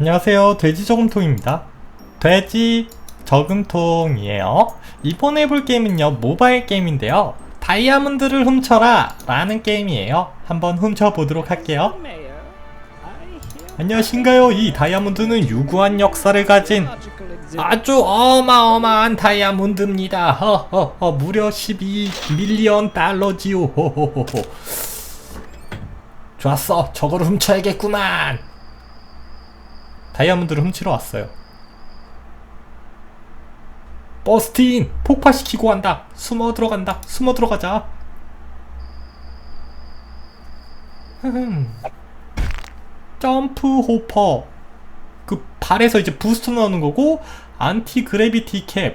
안녕하세요. 돼지 저금통입니다. 돼지 저금통이에요. 이번에 해볼 게임은요, 모바일 게임인데요. 다이아몬드를 훔쳐라! 라는 게임이에요. 한번 훔쳐보도록 할게요. 안녕하신가요? 이 다이아몬드는 유구한 역사를 가진 아주 어마어마한 다이아몬드입니다. 허허허 무려 12 밀리언 달러지요. 호호호호. 좋았어. 저거를 훔쳐야겠구만. 다이아몬드를 훔치러 왔어요. 버스틴 폭파시키고 간다. 숨어 들어간다. 숨어 들어가자. 흠. 점프 호퍼. 그 발에서 이제 부스트 넣는 거고 안티 그래비티 캡.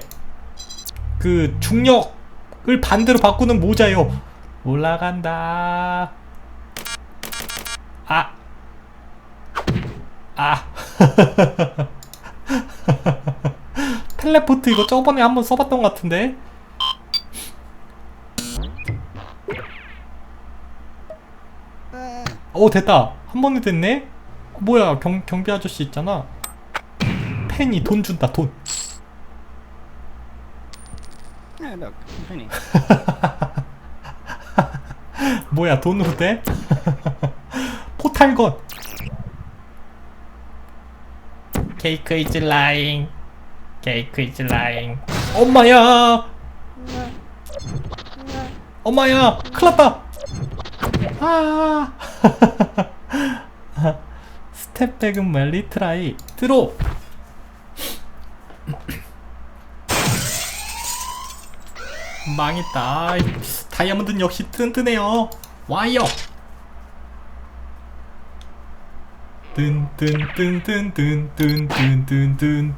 그 중력을 반대로 바꾸는 모자요. 올라간다. 아. 아. 텔레포트 이거 저번에 한번 써봤던 것 같은데. 오 됐다. 한 번에 됐네. 뭐야 경 경비 아저씨 있잖아. penny 돈 준다 돈. Penny. 뭐야 돈으로 돼? 포탈건. 케이크 이즈 라잉. 케이크 이즈 라잉. 엄마야. 엄마야. 큰일났다. 아. 스텝백은 뭐 리트라이 들어. 망했다. 다이아몬드는 역시 튼튼해요. 와이어.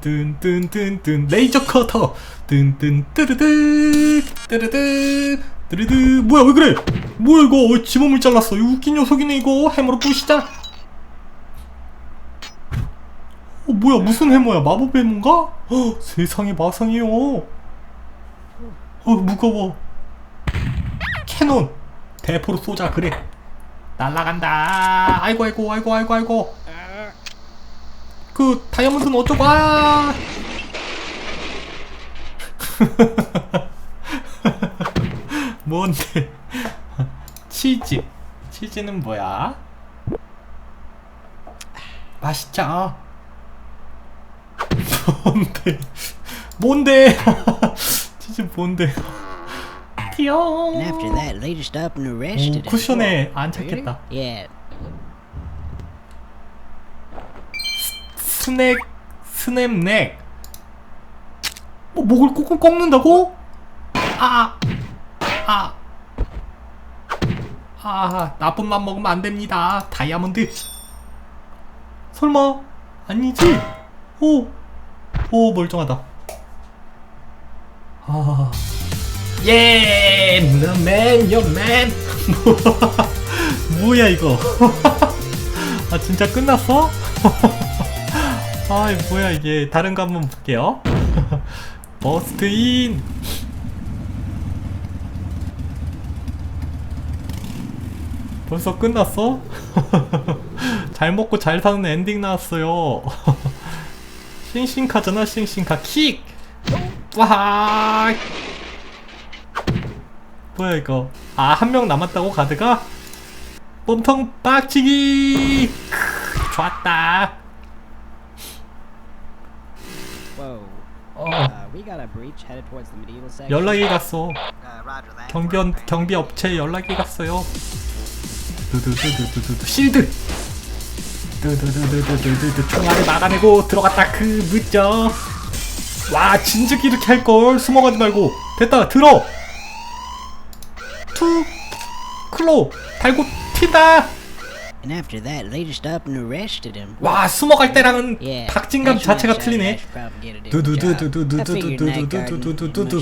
뜬뜬뜬뜬뜬뜬뜬뜬뜬뜬뜬뜬 레이저 커터. 뜬뜬 뜨르드 뜨르드 뜨르드 뭐야 왜 그래? 뭐야 이거? 왜 지몸을 잘랐어? 이 웃긴 녀석이네 이거. 해머로 부시자. 어 뭐야 무슨 해머야? 마법 해머인가? 어, 세상에 마상이요. 어 무거워. 캐논. 대포로 쏘자 그래. 날라간다. 아이고 아이고 아이고 아이고 아이고 그 다이아몬드는 어쩌고 아! 뭔데? 치즈. 치즈는 뭐야? 맛있죠? 뭔데? 뭔데? 치즈 뭔데? 귀여워. And after that, they just up and arrested 오, him. 쿠션에 안착했다. Yeah. 스낵 스냅넥 뭐 목을 꾹꾹 꺾는다고? 아! 아! 아 나쁜 맘 먹으면 안 됩니다 다이아몬드 설마 아니지? 오! 오 멀쩡하다 아 예! 너맨 요맨 뭐야 이거 아 진짜 끝났어? 아이 뭐야 이게. 다른 거 한번 볼게요. 버스트인. 벌써 끝났어? 잘 먹고 잘 사는 엔딩 나왔어요. 싱싱카잖아 싱싱카. 킥! 와 뭐야 이거? 아 한 명 남았다고 가드가? 몸통 빡치기! 크, 좋았다 section. 연락이 갔어 Uh, roger that. 경비 경비 업체 연락이 갔어요. 두두두두두두 실드. 두두두두두두두 총알을 막아내고 들어갔다 그 늦죠. 와 진즉 이렇게 할 걸 숨어가지 말고 됐다 들어. 투 클로 달고 튄다. And after that, they just up and arrested him. 와 숨어갈 때랑은 Yeah. 박진감 자체가 uh, 틀리네. A 두두두두두두두두.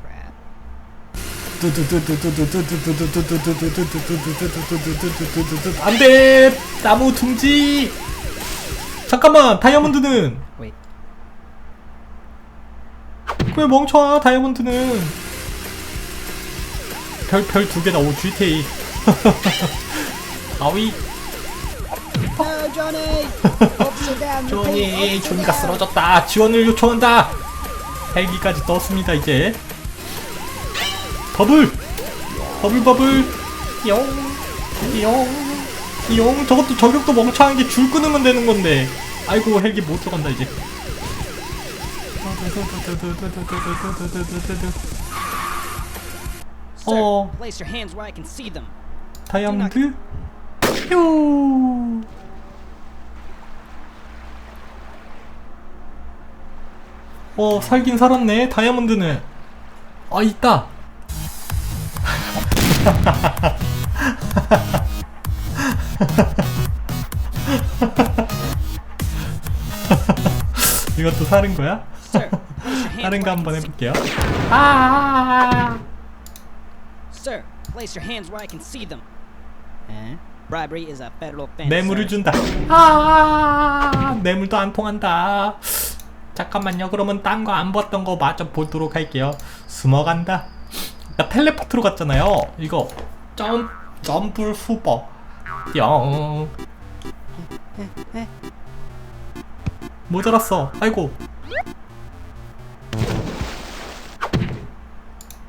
crap. 안돼 나무 둥지 잠깐만 다이아몬드는 Wait. 왜 멍청아 다이아몬드는 별 별 두 개다 오 GTA 아위. 조니 조니가 쓰러졌다. 지원을 요청한다. 헬기까지 떴습니다 이제. 버블. 버블 버블. 용, 용, 저것도 저격도 멍청한 게 줄 끊으면 되는 건데. 아이고 헬기 못 들어간다 이제. Them. 다이아몬드. 뾰. 어, 살긴 살았네. 다이아몬드는. 아, 있다. 이것도 사는 거야? Where 거 한번. 해볼게요. 아, Sir, place your hands where I can see them. Huh? Bribery is a federal offense. 뇌물을. 준다. 아, 뇌물도 안 통한다. 잠깐만요. 그러면 딴 거 안 봤던 거 마저 보도록 할게요. 숨어간다. 나 텔레포트로 갔잖아요. 이거 점 점프 후보. 영. 모자랐어. 아이고.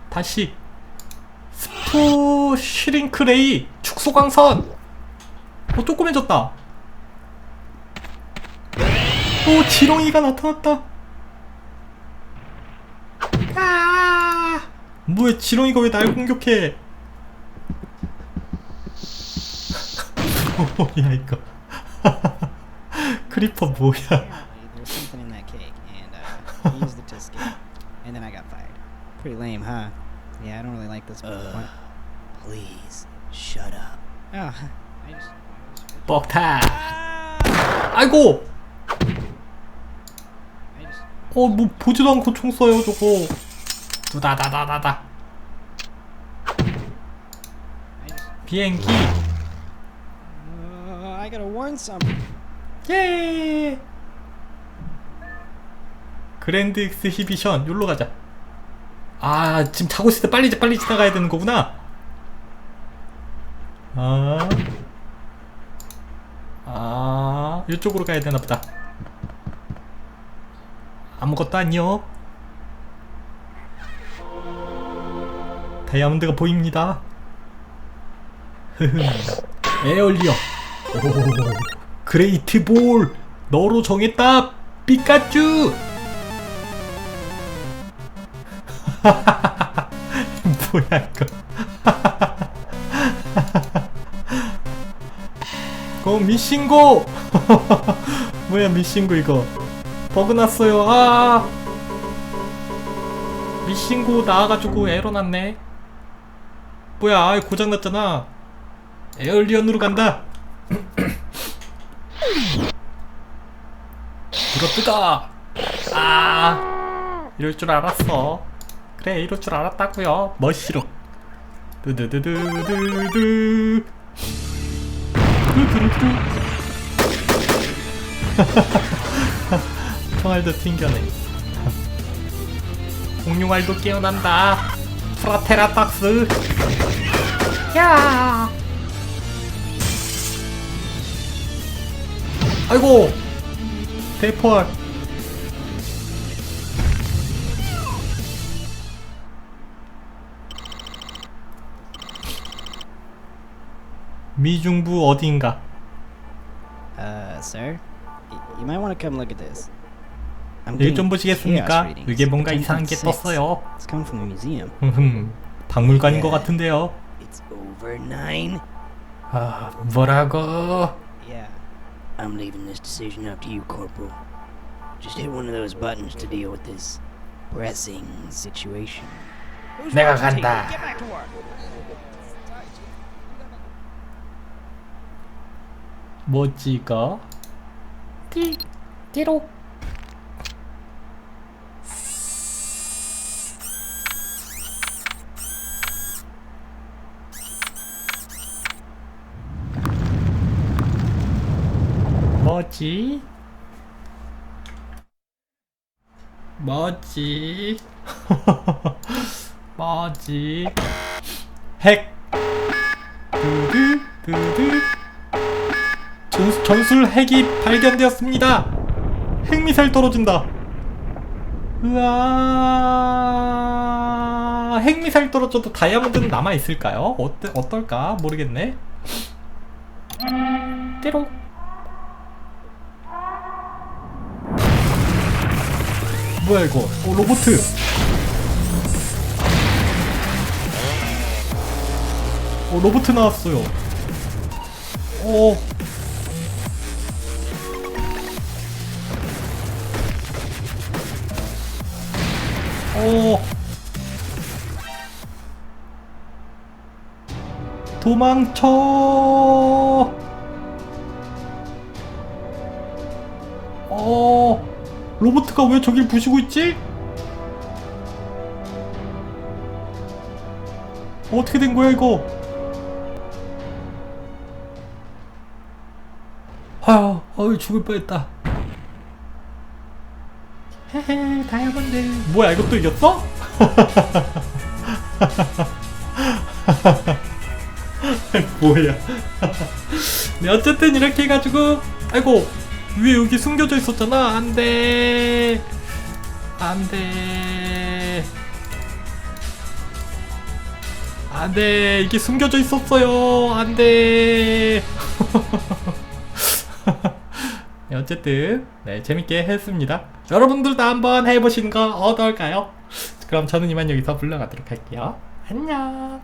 다시 스포 슈링크레이 축소광선. 어 조그매졌다. 오 지렁이가 나타났다. 아 뭐야 지렁이가 왜 날 공격해? 뭐야 이거? 크리퍼 뭐야? Uh. Pretty lame, huh? Yeah, I don't really like this. Uh, please, shut up. Oh, I just. 뻑타. 아이고. 어 뭐 보지도 않고 총 쏴요 저거. 두다다다다다. 비행기. Uh, I gotta warn some. 예. 그랜드 엑스히비션 여기로 가자. 아 지금 자고 있을 때 빨리 빨리 지나가야 되는 거구나. 아. 아, 이쪽으로 가야 되나 보다. 아무것도 아니요. 다이아몬드가 보입니다. 에어리어. 오, 그레이트 볼. 너로 정했다. 피카츄. 뭐야 이거. 고 미신고. 뭐야 미신고 이거. 버그 났어요. 아. 미신고 나와가지고 에러 났네. 뭐야 고장 났잖아. 에어리언으로 간다. 물어뜯어. 아. 이럴 줄 알았어. 그래 이럴 줄 알았다고요. 멋시로. 두두두두두두. 두두두두. 총알도 튕겨내. 공룡알도 깨어난다. 프라테라탁스. 야. 아이고. 대포알. 미중부 어딘가. Uh, sir, you might want to come look at this. I'm 일 getting 좀 보시겠습니까? 이게 뭔가 이상한 게 10.6. 떴어요. It's coming from the museum. 흠흠. 박물관인 것 같은데요. It's over nine. 아, 뭐라고? Yeah. I'm leaving this decision up to you, Corporal. Just hit one of those buttons to deal with this pressing situation. 내가 간다. 뭐지 이거? 띠, 띠록. 뭐지? 뭐지? 뭐지? 핵 두두 두두 전, 전술 핵이 발견되었습니다. 핵미사일 떨어진다. 으아, 핵미사일 떨어져도 다이아몬드는 남아 있을까요? 어때, 어떨까 모르겠네. 띠롱. 뭐야 이거? 어 로보트. 어 로보트 나왔어요. 어. 어. 도망쳐. 어. 로보트가 왜 저길 부시고 있지? 어떻게 된 거야 이거? 아유, 어이 죽을 뻔했다. 다이아몬드. 뭐야, 이것도 이겼어? 뭐야. 네, 어쨌든 이렇게 해가지고, 아이고, 위에 여기 숨겨져 있었잖아. 안 돼. 안 돼. 안 돼. 이게 숨겨져 있었어요. 안 돼. 네, 어쨌든 네, 재밌게 했습니다. 여러분들도 한번 해보시는 거 어떨까요? 그럼 저는 이만 여기서 물러가도록 할게요. 안녕.